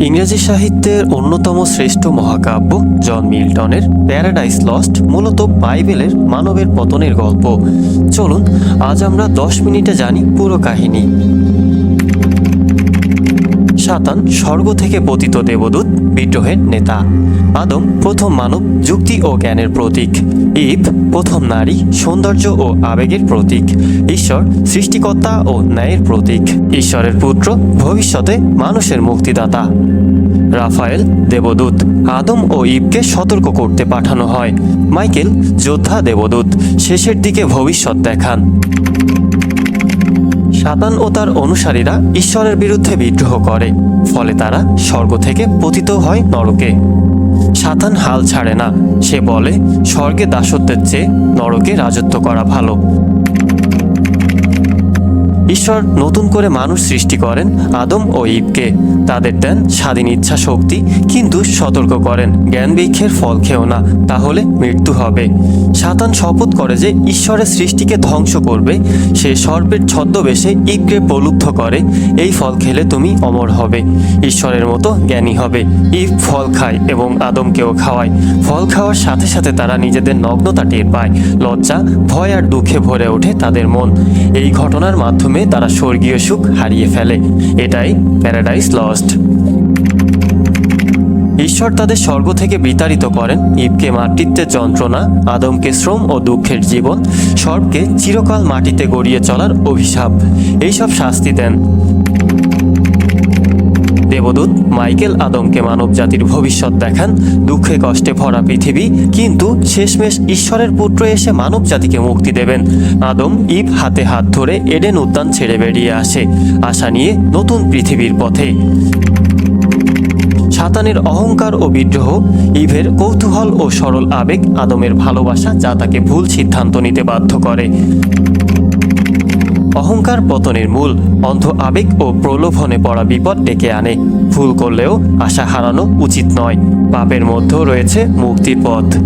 ইংরেজি সাহিত্যের অন্যতম শ্রেষ্ঠ মহাকাব্য জন মিল্টনের প্যারাডাইস লস্ট মূলত বাইবেলের মানবের পতনের গল্প। চলুন, আজ আমরা দশ মিনিটে জানি পুরো কাহিনী। সাতান স্বর্গ থেকে পতিত দেবদূত, বিদ্রোহের নেতা। আদম প্রথম মানব, যুক্তি ও জ্ঞানের প্রতীক। ইভ প্রথম নারী, সৌন্দর্য ও আবেগের প্রতীক। ঈশ্বর সৃষ্টিকর্তা ও ন্যায়ের প্রতীক। ঈশ্বরের পুত্র, ভবিষ্যতে মানুষের মুক্তিদাতা। রাফায়েল দেবদূত, আদম ও ইবকে সতর্ক করতে পাঠানো হয়। মাইকেল, যোদ্ধা দেবদূত, শেষের দিকে ভবিষ্যৎ দেখান। সাতান ও তার অনুসারীরা ঈশ্বরের বিরুদ্ধে বিদ্রোহ করে, ফলে তারা স্বর্গ থেকে পতিত হয় নরকে। সাতান হাল ছাড়ে না। সে বলে, স্বর্গে দাসত্বের চেয়ে নরকে রাজত্ব করা ভালো। ঈশ্বর নতুন করে মানুষ সৃষ্টি করেন আদম ও ইবকে। তাদের দেন স্বাধীন ইচ্ছা শক্তি কিন্তু সতর্ক করেন, জ্ঞান বৃক্ষের ফল খেও না, তাহলে মৃত্যু হবে। সাতান শপথ করে যে ঈশ্বরের সৃষ্টিকে ধ্বংস করবে, সে সর্পের ছদ্মবেশে ইবকে প্রলুব্ধ করে, এই ফল খেলে তুমি অমর হবে, ঈশ্বরের মতো জ্ঞানী হবে। ইব ফল খায় এবং আদমকেও খাওয়ায়, ফল খাওয়ার সাথে সাথে তারা নিজেদের নগ্নতা টের পায়, লজ্জা, ভয় আর দুঃখে ভরে ওঠে তাদের মন। এই ঘটনার মাধ্যমে তারা স্বর্গীয় সুখ হারিয়ে ফেলে। এটাই প্যারাডাইস লস্ট ঈশ্বর তাদের স্বর্গ থেকে বিতাড়িত করেন। ইবকে মাতৃত্বের যন্ত্রণা, আদমকে শ্রম ও দুঃখের জীবন সর্বকে চিরকাল মাটিতে গড়িয়ে চলার অভিশাপ। এইসব শাস্তি দেন। দেবদূত মাইকেল আদমকে মানব জাতির ভবিষ্যৎ দেখান। দুঃখে কষ্টে ভরা পৃথিবী, কিন্তু শেষমেশ ঈশ্বরের পুত্র এসে মানব জাতিকে মুক্তি দেবেন। আদম ইব হাতে হাত ধরে এডেন উদ্যান ছেড়ে বেরিয়ে আসে। আশা নিয়ে নতুন পৃথিবীর পথে। সাতানের অহংকার ও বিদ্রোহ, ইভের কৌতূহল ও সরল আবেগ আদমের ভালোবাসা যা তাকে ভুল সিদ্ধান্ত নিতে বাধ্য করে। অহংকার পতনের মূল অন্ধ আবেগ ও প্রলোভনে পড়া বিপদ ডেকে আনে। ভুল করলেও আশা হারানো উচিত নয়। পাপের মধ্যেও রয়েছে মুক্তির পথ।